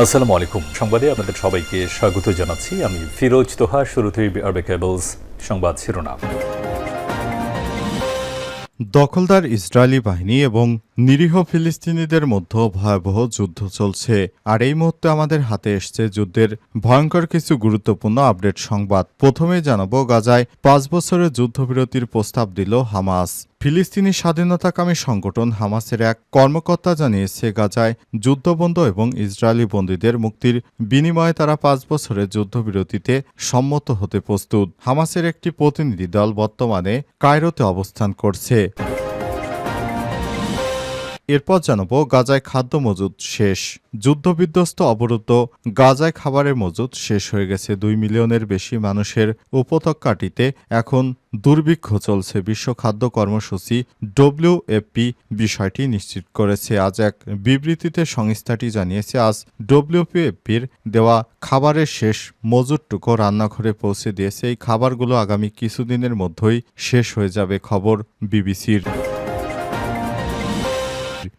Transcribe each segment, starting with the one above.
আসসালামু আলাইকুম। সংবাদে আপনাদের সবাইকে স্বাগত জানাচ্ছি। আমি ফিরোজ তোহা শুরুতেই আরবে কেবলস সংবাদ শিরোনাম। দখলদার ইসরায়েলি বাহিনী এবং নিরীহ ফিলিস্তিনিদের মধ্যে ভয়াবহ যুদ্ধ চলছে। আর এই মুহূর্তে আমাদের হাতে এসছে যুদ্ধের ভয়ঙ্কর কিছু গুরুত্বপূর্ণ আপডেট সংবাদ। প্রথমে জানাব, গাজায় পাঁচ বছরের যুদ্ধবিরতির প্রস্তাব দিল হামাস। ফিলিস্তিনি স্বাধীনতাকামী সংগঠন হামাসের এক কর্মকর্তা জানিয়েছে, গাজায় যুদ্ধবন্ধ এবং ইসরায়েলি বন্দীদের মুক্তির বিনিময়ে তারা পাঁচ বছরের যুদ্ধবিরতিতে সম্মত হতে প্রস্তুত। হামাসের একটি প্রতিনিধি দল বর্তমানে কায়রোতে অবস্থান করছে। এরপর জানাব গাজায় খাদ্য মজুদ শেষ। যুদ্ধবিধ্বস্ত অবরুদ্ধ, গাজায় খাবারের মজুদ শেষ হয়ে গেছে। দুই মিলিয়নের বেশি মানুষের উপত্যকাটিতে এখন দুর্ভিক্ষ চলছে। বিশ্ব খাদ্য কর্মসূচি ডব্লিউএফপি বিষয়টি নিশ্চিত করেছে। আজ এক বিবৃতিতে সংস্থাটি জানিয়েছে, আজ ডব্লিউপিএফপির দেওয়া খাবারের শেষ মজুরটুকু রান্নাঘরে পৌঁছে দিয়েছে। এই খাবারগুলো আগামী কিছুদিনের মধ্যেই শেষ হয়ে যাবে, খবর বিবিসির।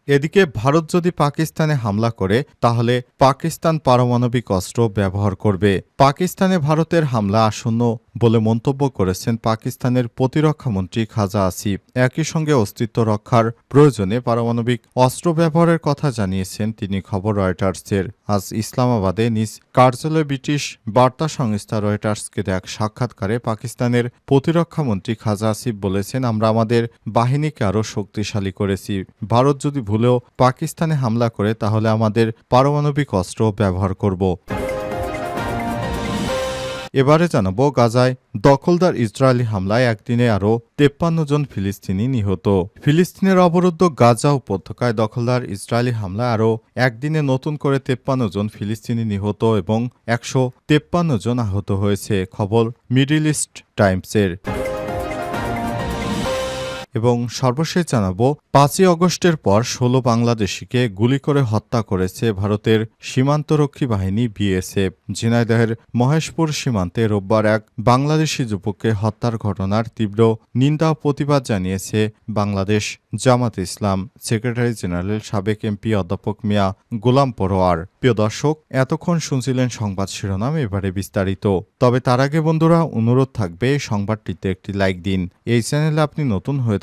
এদিকে ভারত যদি পাকিস্তানে হামলা করে, তাহলে পাকিস্তান পারমাণবিক অস্ত্র ব্যবহার করবে। পাকিস্তানে ভারতের হামলা আসন্ন বলে মন্তব্য করেছেন পাকিস্তানের প্রতিরক্ষামন্ত্রী খাজা আসিফ। একই সঙ্গে অস্তিত্ব রক্ষার প্রয়োজনে পারমাণবিক অস্ত্র ব্যবহারের কথা জানিয়েছেন তিনি খবর রয়টার্সের। আজ ইসলামাবাদে নিজ কার্যালয়ে ব্রিটিশ বার্তা সংস্থা রয়টার্সকে এক সাক্ষাৎকারে পাকিস্তানের প্রতিরক্ষামন্ত্রী খাজা আসিফ বলেছেন, আমরা আমাদের বাহিনীকে আরও শক্তিশালী করেছি। ভারত যদি ভুলেও পাকিস্তানে হামলা করে, তাহলে আমাদের পারমাণবিক অস্ত্র ব্যবহার করব। এবারে জানাব গাজায় দখলদার ইসরায়েলি হামলায় একদিনে আরও তেপ্পান্ন জন ফিলিস্তিনি নিহত। ফিলিস্তিনের অবরুদ্ধ গাজা উপত্যকায় দখলদার ইসরায়েলি হামলায় আরও একদিনে নতুন করে তেপ্পান্ন জন ফিলিস্তিনি নিহত এবং একশো তেপ্পান্ন জন আহত হয়েছে, খবর মিডিল ইস্ট টাইমসের। এবং সর্বশেষ জানাব, পাঁচই অগস্টের পর ষোলো বাংলাদেশিকে গুলি করে হত্যা করেছে ভারতের সীমান্তরক্ষী বাহিনী বিএসএফ। ঝিনাইদহের মহেশপুর সীমান্তে রোববার এক বাংলাদেশি যুবককে হত্যার ঘটনার তীব্র নিন্দা প্রতিবাদ জানিয়েছে বাংলাদেশ জামাত ইসলাম। সেক্রেটারি জেনারেল সাবেক এমপি অধ্যাপক মিয়া গোলাম পরোয়ার। প্রিয় দর্শক, এতক্ষণ শুনছিলেন সংবাদ শিরোনাম, এবারে বিস্তারিত। তবে তার আগে বন্ধুরা, অনুরোধ থাকবে, সংবাদটিতে একটি লাইক দিন। এই চ্যানেলে আপনি নতুন হয়ে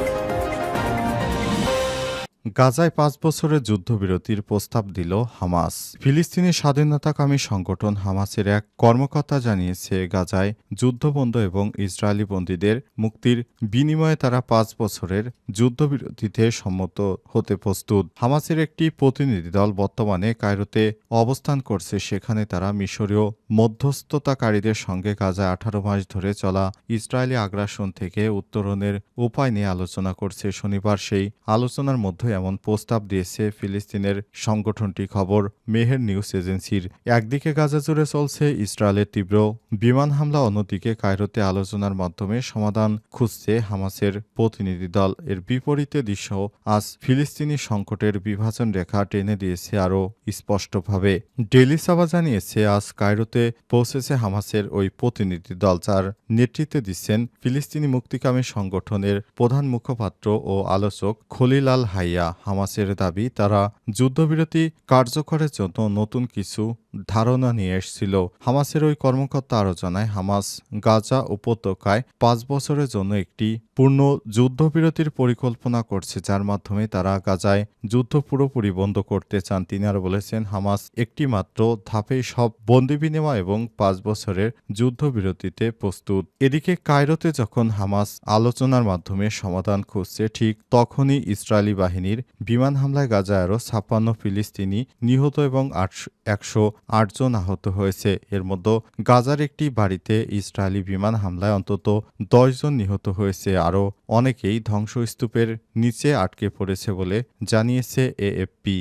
গাজায় পাঁচ বছরের যুদ্ধবিরতির প্রস্তাব দিল হামাস। ফিলিস্তিনি স্বাধীনতাকামী সংগঠন হামাসের এক কর্মকর্তা জানিয়েছে, গাজায় যুদ্ধবন্ধ এবং ইসরায়েলি বন্দীদের মুক্তির বিনিময়ে তারা পাঁচ বছরের যুদ্ধবিরতিতে সম্মত হতে প্রস্তুত। হামাসের একটি প্রতিনিধি দল বর্তমানে কায়রোতে অবস্থান করছে। সেখানে তারা মিশরীয় মধ্যস্থতাকারীদের সঙ্গে গাজায় আঠারো মাস ধরে চলা ইসরায়েলি আগ্রাসন থেকে উত্তরণের উপায় নিয়ে আলোচনা করছে। শনিবার সেই আলোচনার মধ্যে এমন প্রস্তাব দিয়েছে ফিলিস্তিনের সংগঠনটি খবর মেহের নিউজ এজেন্সির। একদিকে গাজা জুড়ে চলছে ইসরায়েলের তীব্র বিমান হামলা, অন্যদিকে কায়রোতে আলোচনার মাধ্যমে সমাধান খুঁজছে হামাসের প্রতিনিধি দল। এর বিপরীতে দৃশ্য, আজ ফিলিস্তিনি সংকটের বিভাজন রেখা টেনে দিয়েছে আরও স্পষ্টভাবে। ডেলি সাবা জানিয়েছে, আজ কায়রোতে পৌঁছেছে হামাসের ওই প্রতিনিধি দল, যার নেতৃত্বে দিচ্ছেন ফিলিস্তিনি মুক্তিকামী সংগঠনের প্রধান মুখপাত্র ও আলোচক খলিল আল হাইয়া। হামাসের দাবি তারা যুদ্ধবিরতি কার্যকরের জন্য নতুন কিছু ধারণা নিয়ে এসেছিল। হামাসের ওই কর্মকর্তা আরও জানায় হামাস গাজা উপত্যকায় পাঁচ বছরের জন্য একটি পূর্ণ যুদ্ধবিরতির পরিকল্পনা করছে, যার মাধ্যমে তারা গাজায় যুদ্ধ পুরোপুরি বন্ধ করতে চান। তিনি আর বলেছেন, হামাস একটি মাত্র ধাপে সব বন্দি বিনিময় এবং পাঁচ বছরের যুদ্ধবিরতিতে প্রস্তুত। এদিকে কায়রোতে যখন হামাস আলোচনার মাধ্যমে সমাধান খুঁজছে, ঠিক তখনই ইসরায়েলি বাহিনীর বিমান হামলায় গাজায় আরও ছাপ্পান্ন ফিলিস্তিনি নিহত এবং আটশো, একশো আটজন আহত হয়েছে। এর মধ্যে গাজার একটি বাড়িতে ইসরায়েলি বিমান হামলায় অন্তত দশজন নিহত হয়েছে। আরও অনেকেই ধ্বংসস্তূপের নিচে আটকে পড়েছে বলে জানিয়েছে এএফপি।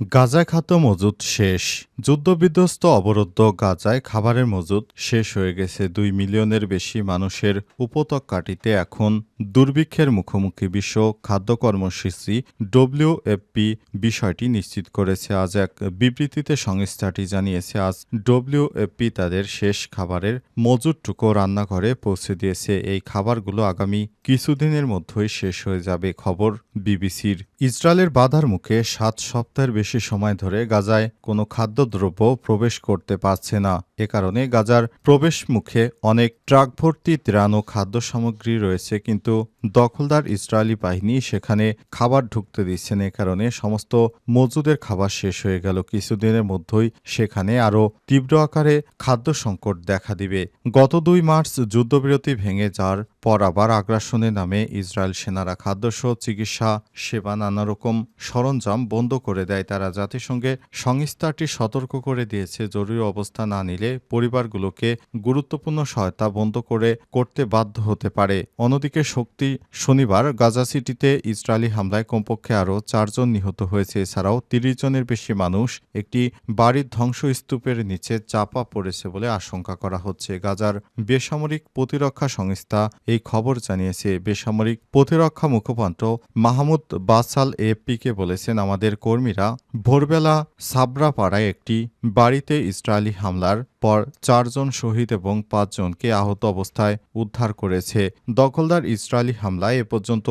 গাজায় খাদ্য মজুদ শেষ। যুদ্ধবিধ্বস্ত অবরুদ্ধ গাজায় খাবারের মজুদ শেষ হয়ে গেছে। দুই মিলিয়নের বেশি মানুষের উপত্যকাটিতে এখন দুর্ভিক্ষের মুখোমুখি বিশ্ব খাদ্য কর্মসূচি ডব্লিউএফপি বিষয়টি নিশ্চিত করেছে। আজ এক বিবৃতিতে সংস্থাটি জানিয়েছে, আজ ডব্লিউএফপি তাদের শেষ খাবারের মজুদটুকু রান্নাঘরে পৌঁছে দিয়েছে। এই খাবারগুলো আগামী কিছুদিনের মধ্যেই শেষ হয়ে যাবে। খবর বিবিসির। ইসরায়েলের বাধার মুখে সাত সপ্তাহের বেশি সময় ধরে গাজায় কোনো খাদ্যদ্রব্য প্রবেশ করতে পারছে না। এ কারণে গাজার প্রবেশ মুখে অনেক ট্রাক ভর্তি ত্রাণ ও খাদ্য সামগ্রী রয়েছে, কিন্তু দখলদার ইসরায়েলি বাহিনী সেখানে খাবার ঢুকতে দিচ্ছে না। এ কারণে সমস্ত মজুদের খাবার শেষ হয়ে গেল। কিছুদিনের মধ্যেই সেখানে আরও তীব্র আকারে খাদ্য সংকট দেখা দিবে। গত দুই মার্চ যুদ্ধবিরতি ভেঙে যাওয়ার পর আবার আগ্রাসনের নামে ইসরায়েল সেনারা খাদ্যসহ চিকিৎসা, সেবা, নানা রকম সরঞ্জাম বন্ধ করে দেয়। তারা জাতিসংঘে সংস্থাটি সতর্ক করে দিয়েছে, জরুরি অবস্থা না নিলে পরিবারগুলোকে গুরুত্বপূর্ণ সহায়তা বন্ধ করে করতে বাধ্য হতে পারে। অন্যদিকে শক্তি শনিবার গাজা সিটিতে ইসরায়েলি হামলায় কমপক্ষে আরও চারজন নিহত হয়েছে। এছাড়াও তিরিশ জনের বেশি মানুষ একটি বাড়ির ধ্বংসস্তূপের নিচে চাপা পড়েছে বলে আশঙ্কা করা হচ্ছে। গাজার বেসামরিক প্রতিরক্ষা সংস্থা এই খবর জানিয়েছে বেসামরিক প্রতিরক্ষা মুখপাত্র মাহমুদ বাসাল এএফপিকে বলেছেন, আমাদের কর্মীরা ভোরবেলা সাবরাপাড়ায় একটি বাড়িতে ইসরায়েলি হামলার পর চারজন শহীদ এবং পাঁচজনকে আহত অবস্থায় উদ্ধার করেছে। দখলদার ইসরায়েলি হামলায় এ পর্যন্ত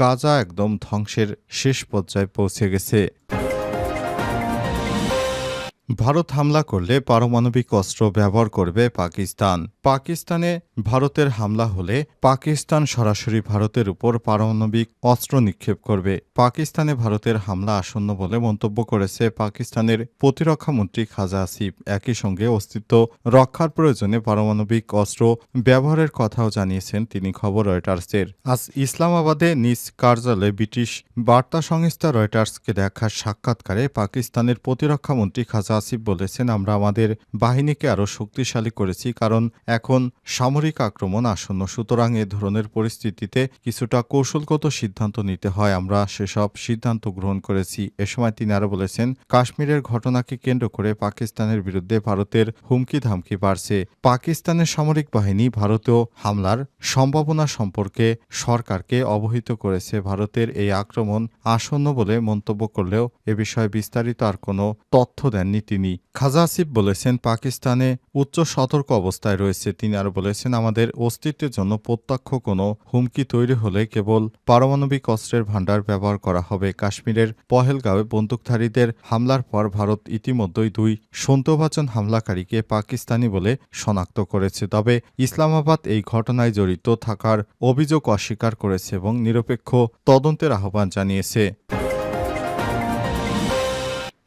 গাজা একদম ধ্বংসের শেষ পর্যায়ে পৌঁছে গেছে। ভারত হামলা করলে পারমাণবিক অস্ত্র ব্যবহার করবে পাকিস্তান। পাকিস্তানে ভারতের হামলা হলে পাকিস্তান সরাসরি ভারতের উপর পারমাণবিক অস্ত্র নিক্ষেপ করবে। পাকিস্তানে ভারতের হামলা আসন্ন বলে মন্তব্য করেছে পাকিস্তানের প্রতিরক্ষা মন্ত্রী খাজা আসিফ। একই সঙ্গে অস্তিত্ব রক্ষার প্রয়োজনে পারমাণবিক অস্ত্র ব্যবহারের কথাও জানিয়েছেন তিনি খবর রয়টার্সের। আজ ইসলামাবাদে নিজ কার্যালয়ে ব্রিটিশ বার্তা সংস্থা রয়টার্সকে দেখা সাক্ষাৎকারে পাকিস্তানের প্রতিরক্ষা মন্ত্রী খাজা আসিফ বলেছেন, আমরা আমাদের বাহিনীকে আরও শক্তিশালী করেছি কারণ এখন সামরিক আক্রমণ আসন্ন। সুতরাং এ ধরনের পরিস্থিতিতে কিছুটা কৌশলগত সিদ্ধান্ত নিতে হয়। আমরা সেসব সিদ্ধান্ত গ্রহণ করেছি। এ সময় তিনি আরও বলেছেন, কাশ্মীরের ঘটনাকে কেন্দ্র করে পাকিস্তানের বিরুদ্ধে ভারতের হুমকি ধামকি বাড়ছে। পাকিস্তানের সামরিক বাহিনী ভারতীয় হামলার সম্ভাবনা সম্পর্কে সরকারকে অবহিত করেছে। ভারতের এই আক্রমণ আসন্ন বলে মন্তব্য করলেও এ বিষয়ে বিস্তারিত আর কোনো তথ্য দেননি তিনি খাজা আসিফ বলেছেন, পাকিস্তানে উচ্চ সতর্ক অবস্থায় রয়েছে। তিনি আরও বলেছেন, আমাদের অস্তিত্বের জন্য প্রত্যক্ষ কোনো হুমকি তৈরি হলে কেবল পারমাণবিক অস্ত্রের ভাণ্ডার ব্যবহার করা হবে। কাশ্মীরের পহেলগাঁওয়ে বন্দুকধারীদের হামলার পর ভারত ইতিমধ্যেই দুই সন্দেহভাজন হামলাকারীকে পাকিস্তানি বলে শনাক্ত করেছে। তবে ইসলামাবাদ এই ঘটনায় জড়িত থাকার অভিযোগ অস্বীকার করেছে এবং নিরপেক্ষ তদন্তের আহ্বান জানিয়েছে।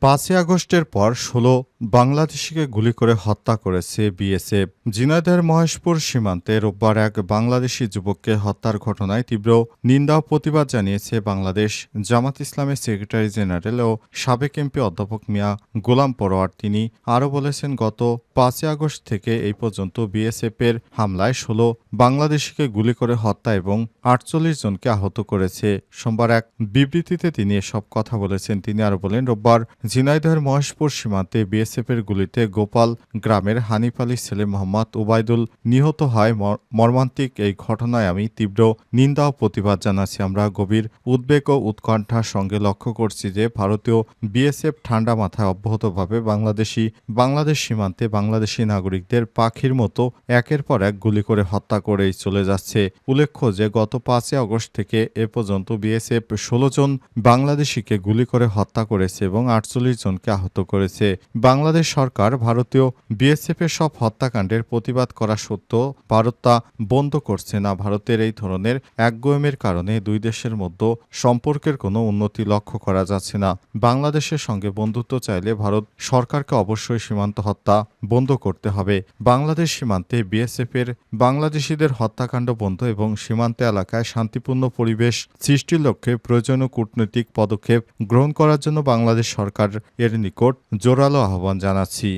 পাঁচই আগস্টের পর ষোলো বাংলাদেশিকে গুলি করে হত্যা করেছে বিএসএফ। ঝিনাইদহের মহেশপুর সীমান্তে রোববার এক বাংলাদেশি যুবককে হত্যার ঘটনায় তীব্র নিন্দা ও প্রতিবাদ জানিয়েছে বাংলাদেশ। জামাত ইসলামের সেক্রেটারি জেনারেল ও সাবেক এমপি অধ্যাপক মিয়া গোলাম পরোয়ার তিনি আরও বলেছেন, গত পাঁচই আগস্ট থেকে এই পর্যন্ত বিএসএফের হামলায় ষোলো বাংলাদেশিকে গুলি করে হত্যা এবং আটচল্লিশ জনকে আহত করেছে। সোমবার এক বিবৃতিতে তিনি এসব কথা বলেছেন। তিনি আরও বলেন, রোববার ঝিনাইদহের মহেশপুর সীমান্তে বিএসএফের গুলিতে গোপাল গ্রামের হানিফ আলীর ছেলে মোহাম্মদ ওবায়দুল নিহত হয় মর- মর্মান্তিক এই ঘটনায় আমি তীব্র নিন্দা ও প্রতিবাদ জানাচ্ছি। আমরা গভীর উদ্বেগ ও উৎকণ্ঠার সঙ্গে লক্ষ্য করছি যে ভারতীয় বিএসএফ ঠান্ডা মাথায় অব্যাহতভাবে বাংলাদেশি, বাংলাদেশ সীমান্তে বাংলাদেশি নাগরিকদের পাখির মতো একের পর এক গুলি করে হত্যা করেই চলে যাচ্ছে। উল্লেখ্য যে গত পাঁচই আগস্ট থেকে এ পর্যন্ত বিএসএফ ষোলো জন বাংলাদেশিকে গুলি করে হত্যা করেছে এবং আটচল্লিশ জনকে আহত করেছে। বাংলাদেশ সরকার ভারতীয় বিএসএফ এর সব হত্যাকাণ্ডের প্রতিবাদ করা সত্ত্বেও ভারত তা বন্ধ করছে না। ভারতের এই ধরনের একগোয়েমের কারণে দুই দেশের মধ্যে সম্পর্কের কোনো উন্নতি লক্ষ্য করা যাচ্ছে না। বাংলাদেশের সঙ্গে বন্ধুত্ব চাইলে ভারত সরকারকে অবশ্যই সীমান্ত হত্যা বন্ধ করতে হবে। বাংলাদেশ সীমান্তে বিএসএফ এর বাংলাদেশিদের হত্যাকাণ্ড বন্ধ এবং সীমান্ত এলাকায় শান্তিপূর্ণ পরিবেশ সৃষ্টির লক্ষ্যে প্রয়োজনীয় কূটনৈতিক পদক্ষেপ গ্রহণ করার জন্য বাংলাদেশ সরকার এর নিকট জোরালো আহ্বান জানাচ্ছি।